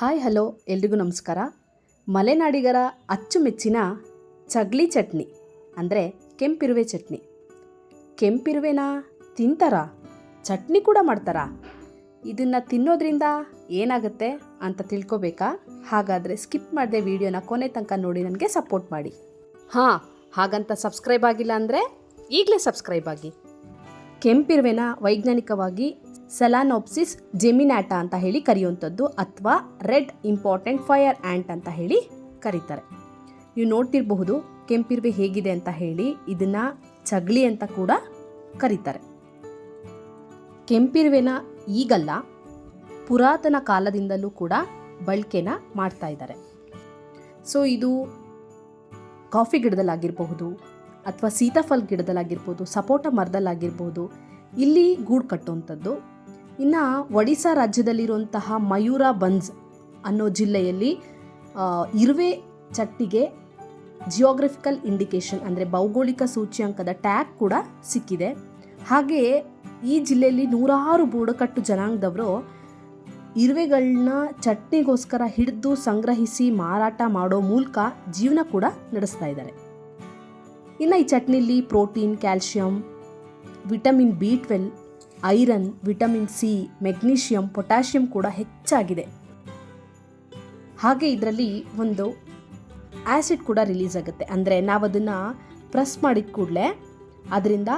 Hi, hello, ಎಲ್ರಿಗೂ ನಮಸ್ಕಾರ. ಮಲೆನಾಡಿಗರ ಅಚ್ಚುಮೆಚ್ಚಿನ ಚಗ್ಲಿ ಚಟ್ನಿ, ಅಂದರೆ ಕೆಂಪಿರುವೆ ಚಟ್ನಿ. ಕೆಂಪಿರುವೆನ ತಿಂತಾರಾ? ಚಟ್ನಿ ಕೂಡ ಮಾಡ್ತಾರಾ? ಇದನ್ನು ತಿನ್ನೋದ್ರಿಂದ ಏನಾಗುತ್ತೆ ಅಂತ ತಿಳ್ಕೊಬೇಕಾ? ಹಾಗಾದರೆ ಸ್ಕಿಪ್ ಮಾಡದೆ ವಿಡಿಯೋನ ಕೊನೆ ತನಕ ನೋಡಿ, ನನಗೆ ಸಪೋರ್ಟ್ ಮಾಡಿ. ಹಾಂ, ಹಾಗಂತ ಸಬ್ಸ್ಕ್ರೈಬ್ ಆಗಿಲ್ಲ ಅಂದರೆ ಈಗಲೇ ಸಬ್ಸ್ಕ್ರೈಬ್ ಆಗಿ. ಕೆಂಪಿರುವೆನ ವೈಜ್ಞಾನಿಕವಾಗಿ ಸೆಲಾನೋಪ್ಸಿಸ್ ಜೆಮಿನಾಟ ಅಂತ ಹೇಳಿ ಕರೆಯುವಂಥದ್ದು ಅಥವಾ ರೆಡ್ ಇಂಪಾರ್ಟೆಂಟ್ ಫೈರ್ ಆ್ಯಂಟ್ ಅಂತ ಹೇಳಿ ಕರೀತಾರೆ. ನೀವು ನೋಡ್ತಿರಬಹುದು ಕೆಂಪಿರುವೆ ಹೇಗಿದೆ ಅಂತ ಹೇಳಿ ಇದನ್ನು ಚಗ್ಲಿ ಅಂತ ಕೂಡ ಕರೀತಾರೆ. ಕೆಂಪಿರುವೆನ ಈಗಲ್ಲ, ಪುರಾತನ ಕಾಲದಿಂದಲೂ ಕೂಡ ಬಳಕೆನ ಮಾಡ್ತಾ ಇದ್ದಾರೆ. ಸೊ ಇದು ಕಾಫಿ ಗಿಡದಲ್ಲಾಗಿರಬಹುದು ಅಥವಾ ಸೀತಾಫಲ್ ಗಿಡದಲ್ಲಾಗಿರ್ಬೋದು ಸಪೋಟ ಮರದಲ್ಲಾಗಿರ್ಬೋದು ಇಲ್ಲಿ ಗೂಡು ಕಟ್ಟುವಂಥದ್ದು ಇನ್ನು ಒಡಿಶಾ ರಾಜ್ಯದಲ್ಲಿರುವಂತಹ ಮಯೂರ ಬನ್ಸ್ ಅನ್ನೋ ಜಿಲ್ಲೆಯಲ್ಲಿ ಇರುವೆ ಚಟ್ಟಿಗೆ ಜಿಯೋಗ್ರಫಿಕಲ್ ಇಂಡಿಕೇಶನ್ ಅಂದರೆ ಭೌಗೋಳಿಕ ಸೂಚ್ಯಾಂಕದ ಟ್ಯಾಗ್ ಕೂಡ ಸಿಕ್ಕಿದೆ. ಹಾಗೆಯೇ ಈ ಜಿಲ್ಲೆಯಲ್ಲಿ ನೂರಾರು ಬುಡಕಟ್ಟು ಜನಾಂಗದವರು ಇರುವೆಗಳನ್ನ ಚಟ್ನಿಗೋಸ್ಕರ ಹಿಡಿದು ಸಂಗ್ರಹಿಸಿ ಮಾರಾಟ ಮಾಡೋ ಮೂಲಕ ಜೀವನ ಕೂಡ ನಡೆಸ್ತಾ ಇದ್ದಾರೆ. ಇನ್ನು ಈ ಚಟ್ನಿಲಿ protein, calcium, vitamin B twelve iron, vitamin C, magnesium, potassium ಕೂಡ ಹೆಚ್ಚಾಗಿದೆ. ಹಾಗೆ ಇದರಲ್ಲಿ ಒಂದು ಆ್ಯಸಿಡ್ ಕೂಡ ರಿಲೀಸ್ ಆಗುತ್ತೆ. ಅಂದರೆ ನಾವು ಅದನ್ನು ಪ್ರೆಸ್ ಮಾಡಿದ ಕೂಡಲೇ ಅದರಿಂದ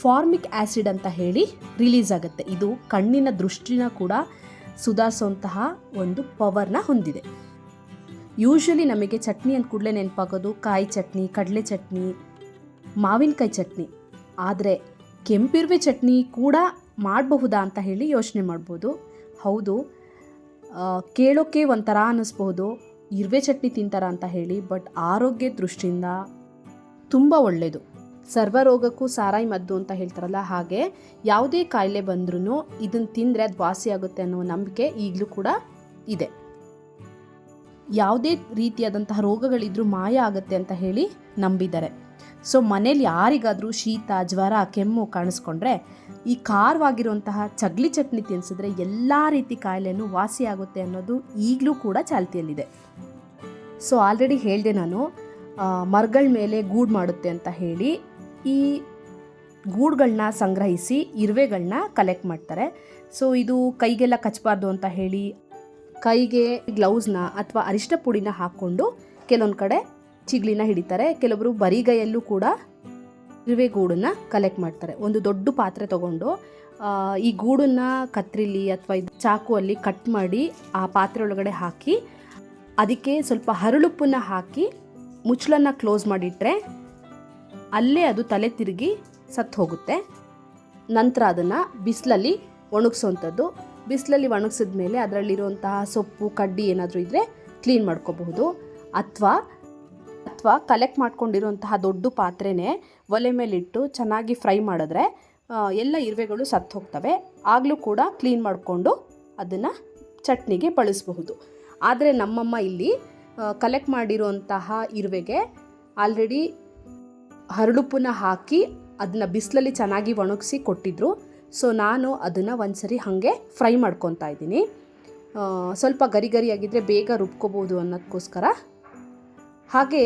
ಫಾರ್ಮಿಕ್ ಆ್ಯಸಿಡ್ ಅಂತ ಹೇಳಿ ರಿಲೀಸ್ ಆಗುತ್ತೆ. ಇದು ಕಣ್ಣಿನ ದೃಷ್ಟಿನ ಕೂಡ ಸುಧಾರಿಸುವಂತಹ ಒಂದು ಪವರ್ನ ಹೊಂದಿದೆ. ಯೂಶ್ವಲಿ ನಮಗೆ ಚಟ್ನಿ ಅಂತ ಕೂಡಲೇ ನೆನಪಾಗೋದು, ಕಾಯಿ ಚಟ್ನಿ, ಕಡಲೆ ಚಟ್ನಿ, ಮಾವಿನಕಾಯಿ ಚಟ್ನಿ. ಆದರೆ ಕೆಂಪಿರುವೆ ಚಟ್ನಿ ಕೂಡ ಮಾಡಬಹುದಾ ಅಂತ ಹೇಳಿ ಯೋಚನೆ ಮಾಡ್ಬೋದು. ಹೌದು ಕೇಳೋಕ್ಕೆ ಒಂಥರ ಅನ್ನಿಸ್ಬೋದು ಇರುವೆ ಚಟ್ನಿ ತಿಂತಾರ ಅಂತ ಹೇಳಿ, ಬಟ್ ಆರೋಗ್ಯ ದೃಷ್ಟಿಯಿಂದ ತುಂಬ ಒಳ್ಳೆಯದು ಸರ್ವರೋಗಕ್ಕೂ ಸಾರಾಯಿ ಮದ್ದು ಅಂತ ಹೇಳ್ತಾರಲ್ಲ, ಹಾಗೆ ಯಾವುದೇ ಕಾಯಿಲೆ ಬಂದ್ರೂ ಇದನ್ನು ತಿಂದರೆ ಅದು ವಾಸಿಯಾಗುತ್ತೆ ಅನ್ನೋ ನಂಬಿಕೆ ಈಗಲೂ ಕೂಡ ಇದೆ. ಯಾವುದೇ ರೀತಿಯಾದಂತಹ ರೋಗಗಳಿದ್ರೂ ಮಾಯ ಆಗುತ್ತೆ ಅಂತ ಹೇಳಿ ನಂಬಿದ್ದಾರೆ. ಸೊ ಮನೇಲಿ ಯಾರಿಗಾದರೂ ಶೀತ, ಜ್ವರ, ಕೆಮ್ಮು ಕಾಣಿಸ್ಕೊಂಡ್ರೆ ಈ ಖಾರವಾಗಿರುವಂತಹ ಚಗ್ಲಿ ಚಟ್ನಿ ತಿನ್ಸಿದ್ರೆ ಎಲ್ಲ ರೀತಿ ಕಾಯಿಲೆನೂ ವಾಸಿಯಾಗುತ್ತೆ ಅನ್ನೋದು ಈಗಲೂ ಕೂಡ ಚಾಲ್ತಿಯಲ್ಲಿದೆ. ಸೊ ಆಲ್ರೆಡಿ ಹೇಳಿದೆ ನಾನು ಮರಗಳ ಮೇಲೆ ಗೂಡು ಮಾಡುತ್ತೆ ಅಂತ ಹೇಳಿ ಈ ಗೂಡುಗಳನ್ನ ಸಂಗ್ರಹಿಸಿ ಇರುವೆಗಳನ್ನ ಕಲೆಕ್ಟ್ ಮಾಡ್ತಾರೆ. ಸೊ ಇದು ಕೈಗೆಲ್ಲ ಕಚ್ಚಬಾರ್ದು ಅಂತ ಹೇಳಿ ಕೈಗೆ ಗ್ಲೌಸ್ನ ಅಥವಾ ಅರಿಷ್ಟ ಪುಡಿನ ಹಾಕ್ಕೊಂಡು ಕೆಲವೊಂದು ಕಡೆ ಚಿಗ್ಲಿನ ಹಿಡಿತಾರೆ. ಕೆಲವರು ಬರಿಗೈಯಲ್ಲೂ ಕೂಡ ಇರುವೆ ಗೂಡನ್ನ ಕಲೆಕ್ಟ್ ಮಾಡ್ತಾರೆ. ಒಂದು ದೊಡ್ಡ ಪಾತ್ರೆ ತಗೊಂಡು ಈ ಗೂಡನ್ನ ಕತ್ರಿಲಿ ಅಥವಾ ಇದು ಚಾಕುವಲ್ಲಿ ಕಟ್ ಮಾಡಿ ಆ ಪಾತ್ರೆ ಒಳಗಡೆ ಹಾಕಿ, ಅದಕ್ಕೆ ಸ್ವಲ್ಪ ಹರಳುಪ್ಪನ್ನ ಹಾಕಿ ಮುಚ್ಚಳನ್ನು ಕ್ಲೋಸ್ ಮಾಡಿಟ್ರೆ ಅಲ್ಲೇ ಅದು ತಲೆ ತಿರುಗಿ ಸತ್ತು ಹೋಗುತ್ತೆ. ನಂತರ ಅದನ್ನು ಬಿಸಿಲಲ್ಲಿ ಒಣಗಿಸೋವಂಥದ್ದು ಬಿಸಿಲಲ್ಲಿ ಒಣಗಿಸಿದ ಮೇಲೆ ಅದರಲ್ಲಿರುವಂತಹ ಸೊಪ್ಪು, ಕಡ್ಡಿ ಏನಾದರೂ ಇದ್ದರೆ ಕ್ಲೀನ್ ಮಾಡ್ಕೋಬಹುದು. ಅಥವಾ ಅಥವಾ ಕಲೆಕ್ಟ್ ಮಾಡ್ಕೊಂಡಿರುವಂತಹ ದೊಡ್ಡ ಪಾತ್ರೆನೇ ಒಲೆ ಮೇಲಿಟ್ಟು ಚೆನ್ನಾಗಿ ಫ್ರೈ ಮಾಡಿದ್ರೆ ಎಲ್ಲ ಇರುವೆಗಳು ಸತ್ತು ಹೋಗ್ತವೆ. ಆಗಲೂ ಕೂಡ ಕ್ಲೀನ್ ಮಾಡಿಕೊಂಡು ಅದನ್ನು ಚಟ್ನಿಗೆ ಬಳಸಬಹುದು. ಆದರೆ ನಮ್ಮಮ್ಮ ಇಲ್ಲಿ ಕಲೆಕ್ಟ್ ಮಾಡಿರುವಂತಹ ಇರುವೆಗೆ ಆಲ್ರೆಡಿ ಹರಳುಪ್ಪನ್ನ ಹಾಕಿ ಅದನ್ನ ಬಿಸಿಲಲ್ಲಿ ಚೆನ್ನಾಗಿ ಒಣಗಿಸಿ ಕೊಟ್ಟಿದ್ರು. ಸೊ ನಾನು ಅದನ್ನು ಒಂದ್ಸರಿ ಹಾಗೆ ಫ್ರೈ ಮಾಡ್ಕೊತಾ ಇದ್ದೀನಿ. ಸ್ವಲ್ಪ ಗರಿ ಗರಿಯಾಗಿದ್ದರೆ ಬೇಗ ರುಬ್ಕೋಬೋದು ಅನ್ನೋದಕ್ಕೋಸ್ಕರ ಹಾಗೆ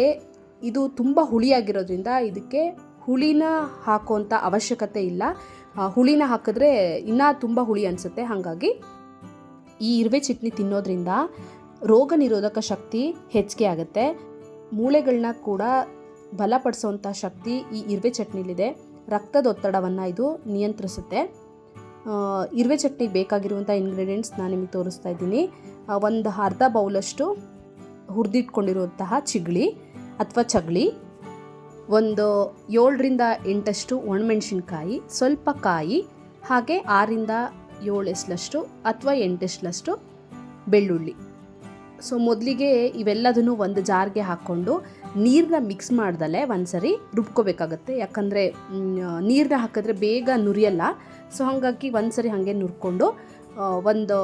ಇದು ತುಂಬ ಹುಳಿಯಾಗಿರೋದ್ರಿಂದ ಇದಕ್ಕೆ ಹುಳಿನ ಹಾಕುವಂಥ ಅವಶ್ಯಕತೆ ಇಲ್ಲ. ಹುಳಿನ ಹಾಕಿದ್ರೆ ಇನ್ನೂ ತುಂಬ ಹುಳಿ ಅನಿಸುತ್ತೆ. ಹಾಗಾಗಿ ಈ ಇರುವೆ ಚಟ್ನಿ ತಿನ್ನೋದ್ರಿಂದ ರೋಗ ನಿರೋಧಕ ಶಕ್ತಿ ಹೆಚ್ಚಿಗೆ ಆಗುತ್ತೆ. ಮೂಳೆಗಳನ್ನ ಕೂಡ ಬಲಪಡಿಸೋವಂಥ ಶಕ್ತಿ ಈ ಇರುವೆ ಚಟ್ನಿಲಿದೆ. ರಕ್ತದೊತ್ತಡವನ್ನು ಇದು ನಿಯಂತ್ರಿಸುತ್ತೆ. ಇರುವೆ ಚಟ್ನಿಗೆ ಬೇಕಾಗಿರುವಂಥ ಇಂಗ್ರೀಡಿಯೆಂಟ್ಸ್ ನಾನು ನಿಮಗೆ ತೋರಿಸ್ತಾ ಇದ್ದೀನಿ. ಒಂದು ಅರ್ಧ ಬೌಲಷ್ಟು ಹುರಿದಿಟ್ಕೊಂಡಿರುವಂತಹ ಚಿಗಳಿ ಅಥವಾ ಚಗಳಿ. ಒಂದು ಏಳರಿಂದ ಎಂಟಷ್ಟು ಒಣಮೆಣಸಿನ್ಕಾಯಿ, ಸ್ವಲ್ಪ ಕಾಯಿ, ಹಾಗೆ ಆರಿಂದ ಏಳು ಎಸ್ಲಷ್ಟು ಅಥವಾ ಎಂಟೆಸ್ಲಷ್ಟು ಬೆಳ್ಳುಳ್ಳಿ. ಸೊ ಮೊದಲಿಗೆ ಇವೆಲ್ಲದನ್ನು ಒಂದು ಜಾರ್ಗೆ ಹಾಕ್ಕೊಂಡು ನೀರನ್ನ ಮಿಕ್ಸ್ ಮಾಡ್ದಲೆ ಒಂದ್ಸರಿ ರುಬ್ಕೋಬೇಕಾಗತ್ತೆ. ಯಾಕಂದರೆ ನೀರನ್ನ ಹಾಕಿದ್ರೆ ಬೇಗ ನುರಿಯಲ್ಲ. ಸೊ ಹಾಗಾಗಿ ಒಂದ್ಸರಿ ಹಾಗೆ ನುರ್ಕೊಂಡು ಒಂದು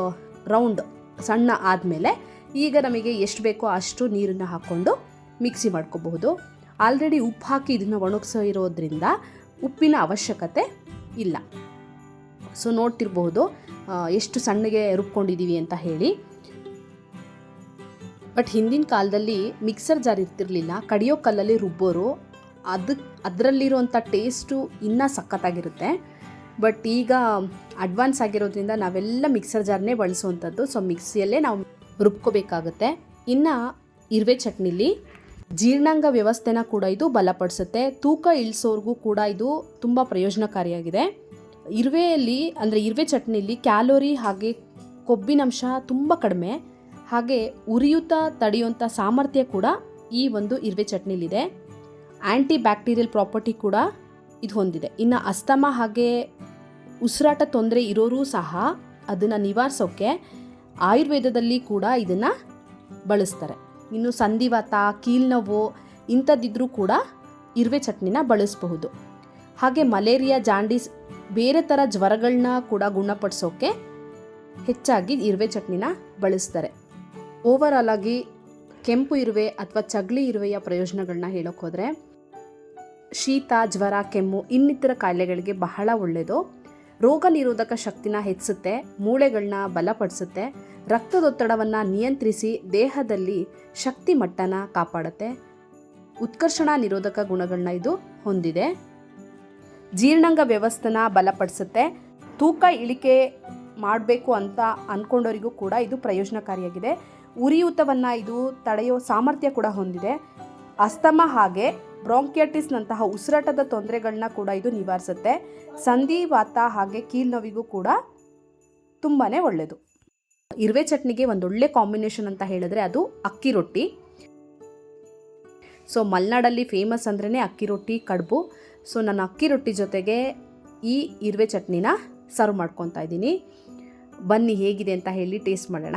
ರೌಂಡ್ ಸಣ್ಣ ಆದಮೇಲೆ ಈಗ ನಮಗೆ ಎಷ್ಟು ಬೇಕೋ ಅಷ್ಟು ನೀರನ್ನು ಹಾಕ್ಕೊಂಡು ಮಿಕ್ಸಿ ಮಾಡ್ಕೋಬಹುದು. ಆಲ್ರೆಡಿ ಉಪ್ಪು ಹಾಕಿ ಇದನ್ನು ಒಣಗಿಸೋ ಇರೋದ್ರಿಂದ ಉಪ್ಪಿನ ಅವಶ್ಯಕತೆ ಇಲ್ಲ. ಸೊ ನೋಡ್ತಿರ್ಬಹುದು ಎಷ್ಟು ಸಣ್ಣಗೆ ರುಬ್ಕೊಂಡಿದ್ದೀವಿ ಅಂತ ಹೇಳಿ. ಬಟ್ ಹಿಂದಿನ ಕಾಲದಲ್ಲಿ ಮಿಕ್ಸರ್ ಜಾರ್ ಇರ್ತಿರ್ಲಿಲ್ಲ, ಕಡಿಯೋ ಕಲ್ಲಲ್ಲಿ ರುಬ್ಬೋರು ಅದಕ್ಕೆ ಅದರಲ್ಲಿರುವಂಥ ಟೇಸ್ಟು ಇನ್ನೂ ಸಖತ್ತಾಗಿರುತ್ತೆ. ಬಟ್ ಈಗ ಅಡ್ವಾನ್ಸ್ ಆಗಿರೋದ್ರಿಂದ ನಾವೆಲ್ಲ ಮಿಕ್ಸರ್ ಜಾರ್ನೇ ಬಳಸುವಂಥದ್ದು, ಸೊ ಮಿಕ್ಸಿಯಲ್ಲೇ ನಾವು ರುಬ್ಕೋಬೇಕಾಗುತ್ತೆ. ಇನ್ನು ಇರುವೆ ಚಟ್ನಿಲಿ ಜೀರ್ಣಾಂಗ ವ್ಯವಸ್ಥೆನ ಕೂಡ ಇದು ಬಲಪಡಿಸುತ್ತೆ. ತೂಕ ಇಳಿಸೋರ್ಗೂ ಕೂಡ ಇದು ತುಂಬ ಪ್ರಯೋಜನಕಾರಿಯಾಗಿದೆ. ಇರುವೆಯಲ್ಲಿ ಅಂದರೆ ಇರುವೆ ಚಟ್ನಿಲಿ ಕ್ಯಾಲೋರಿ ಹಾಗೆ ಕೊಬ್ಬಿನಂಶ ತುಂಬ ಕಡಿಮೆ. ಹಾಗೆ ಉರಿಯೂತ ತಡೆಯುವಂಥ ಸಾಮರ್ಥ್ಯ ಕೂಡ ಈ ಒಂದು ಇರುವೆ ಚಟ್ನಿಲಿದೆ. ಆ್ಯಂಟಿ ಬ್ಯಾಕ್ಟೀರಿಯಲ್ ಪ್ರಾಪರ್ಟಿ ಕೂಡ ಇದು ಹೊಂದಿದೆ. ಇನ್ನು ಅಸ್ತಮ ಹಾಗೆ ಉಸಿರಾಟ ತೊಂದರೆ ಇರೋರು ಸಹ ಅದನ್ನು ನಿವಾರಿಸೋಕ್ಕೆ ಆಯುರ್ವೇದದಲ್ಲಿ ಕೂಡ ಇದನ್ನು ಬಳಸ್ತಾರೆ. ಇನ್ನು ಸಂಧಿವಾತ, ಕೀಲ್ನೋವು ಇಂಥದ್ದಿದ್ರೂ ಕೂಡ ಇರುವೆ ಚಟ್ನಿನ ಬಳಸಬಹುದು. ಹಾಗೆ ಮಲೇರಿಯಾ, ಜಾಂಡೀಸ್ ಬೇರೆ ಥರ ಜ್ವರಗಳನ್ನ ಕೂಡ ಗುಣಪಡಿಸೋಕೆ ಹೆಚ್ಚಾಗಿ ಇರುವೆ ಚಟ್ನಿನ ಬಳಸ್ತಾರೆ. ಓವರಾಲ್ ಆಗಿ ಕೆಂಪು ಇರುವೆ ಅಥವಾ ಚಗ್ಲಿ ಇರುವೆಯ ಪ್ರಯೋಜನಗಳನ್ನ ಹೇಳೋಕೆ ಹೋದರೆ ಶೀತ, ಜ್ವರ, ಕೆಮ್ಮು ಇನ್ನಿತರ ಕಾಯಿಲೆಗಳಿಗೆ ಬಹಳ ಒಳ್ಳೆಯದು ರೋಗ ನಿರೋಧಕ ಶಕ್ತಿನ ಹೆಚ್ಚಿಸುತ್ತೆ ಮೂಳೆಗಳನ್ನ ಬಲಪಡಿಸುತ್ತೆ, ರಕ್ತದೊತ್ತಡವನ್ನು ನಿಯಂತ್ರಿಸಿ ದೇಹದಲ್ಲಿ ಶಕ್ತಿ ಮಟ್ಟನ ಕಾಪಾಡುತ್ತೆ. ಉತ್ಕರ್ಷಣ ನಿರೋಧಕ ಗುಣಗಳನ್ನ ಇದು ಹೊಂದಿದೆ. ಜೀರ್ಣಾಂಗ ವ್ಯವಸ್ಥೆನ ಬಲಪಡಿಸುತ್ತೆ. ತೂಕ ಇಳಿಕೆ ಮಾಡಬೇಕು ಅಂತ ಅಂದ್ಕೊಂಡವರಿಗೂ ಕೂಡ ಇದು ಪ್ರಯೋಜನಕಾರಿಯಾಗಿದೆ. ಉರಿಯೂತವನ್ನು ಇದು ತಡೆಯೋ ಸಾಮರ್ಥ್ಯ ಕೂಡ ಹೊಂದಿದೆ. ಅಸ್ತಮ ಹಾಗೆ ಬ್ರಾಂಕಿಯಟಿಸ್ನಂತಹ ಉಸಿರಾಟದ ತೊಂದರೆಗಳನ್ನ ಕೂಡ ಇದು ನಿವಾರಿಸುತ್ತೆ. ಸಂಧಿವಾತ ಹಾಗೆ ಕೀಲ್ನೋವಿಗೂ ಕೂಡ ತುಂಬಾ ಒಳ್ಳೆಯದು ಇರುವೆ ಚಟ್ನಿಗೆ ಒಂದೊಳ್ಳೆ ಕಾಂಬಿನೇಷನ್ ಅಂತ ಹೇಳಿದ್ರೆ ಅದು ಅಕ್ಕಿ ರೊಟ್ಟಿ. ಸೊ, ಮಲೆನಾಡಲ್ಲಿ ಫೇಮಸ್ ಅಂದ್ರೇ ಅಕ್ಕಿ ರೊಟ್ಟಿ, ಕಡುಬು. ಸೊ, ನಾನು ಅಕ್ಕಿ ರೊಟ್ಟಿ ಜೊತೆಗೆ ಈ ಇರುವೆ ಚಟ್ನಿನ ಸರ್ವ್ ಮಾಡ್ಕೊತಾ ಇದ್ದೀನಿ. ಬನ್ನಿ ಹೇಗಿದೆ ಅಂತ ಹೇಳಿ ಟೇಸ್ಟ್ ಮಾಡೋಣ.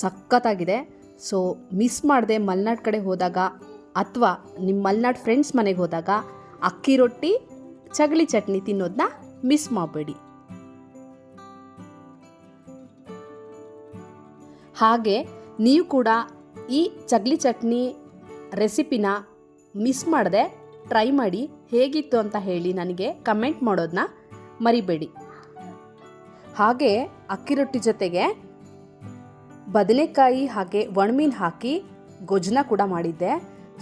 ಸಖತ್ತಾಗಿದೆ. ಸೊ ಮಿಸ್ ಮಾಡದೆ ಮಲೆನಾಡು ಕಡೆ ಹೋದಾಗ ಅಥವಾ ನಿಮ್ಮ ಮಲೆನಾಡು ಫ್ರೆಂಡ್ಸ್ ಮನೆಗೆ ಹೋದಾಗ ಅಕ್ಕಿ ರೊಟ್ಟಿ, ಚಗಲಿ ಚಟ್ನಿ ತಿನ್ನೋದನ್ನ ಮಿಸ್ ಮಾಡಬೇಡಿ. ಹಾಗೆ ನೀವು ಕೂಡ ಈ ಚಗಲಿ ಚಟ್ನಿ ರೆಸಿಪಿನ ಮಿಸ್ ಮಾಡದೆ ಟ್ರೈ ಮಾಡಿ ಹೇಗಿತ್ತು ಅಂತ ಹೇಳಿ ನನಗೆ ಕಮೆಂಟ್ ಮಾಡೋದನ್ನ ಮರಿಬೇಡಿ. ಹಾಗೆ ಅಕ್ಕಿ ರೊಟ್ಟಿ ಜೊತೆಗೆ ಬದನೆಕಾಯಿ ಹಾಗೆ ಒಣಮೀನು ಹಾಕಿ ಗೊಜ್ಜನ ಕೂಡ ಮಾಡಿದ್ದೆ.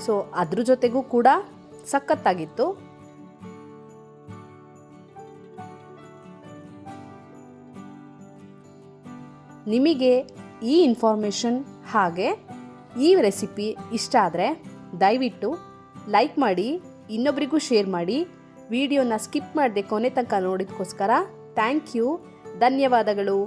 ಸೊ ಅದ್ರ ಜೊತೆಗೂ ಕೂಡ ಸಖತ್ತಾಗಿತ್ತು. ನಿಮಗೆ ಈ ಇನ್ಫಾರ್ಮೇಷನ್ ಹಾಗೆ ಈ ರೆಸಿಪಿ ಇಷ್ಟ ಆದರೆ ದಯವಿಟ್ಟು ಲೈಕ್ ಮಾಡಿ, ಇನ್ನೊಬ್ರಿಗೂ ಶೇರ್ ಮಾಡಿ. ವಿಡಿಯೋನ ಸ್ಕಿಪ್ ಮಾಡದೆ ಕೊನೆ ತನಕ ನೋಡಿದಕ್ಕೋಸ್ಕರ ಥ್ಯಾಂಕ್ ಯು ಧನ್ಯವಾದಗಳು.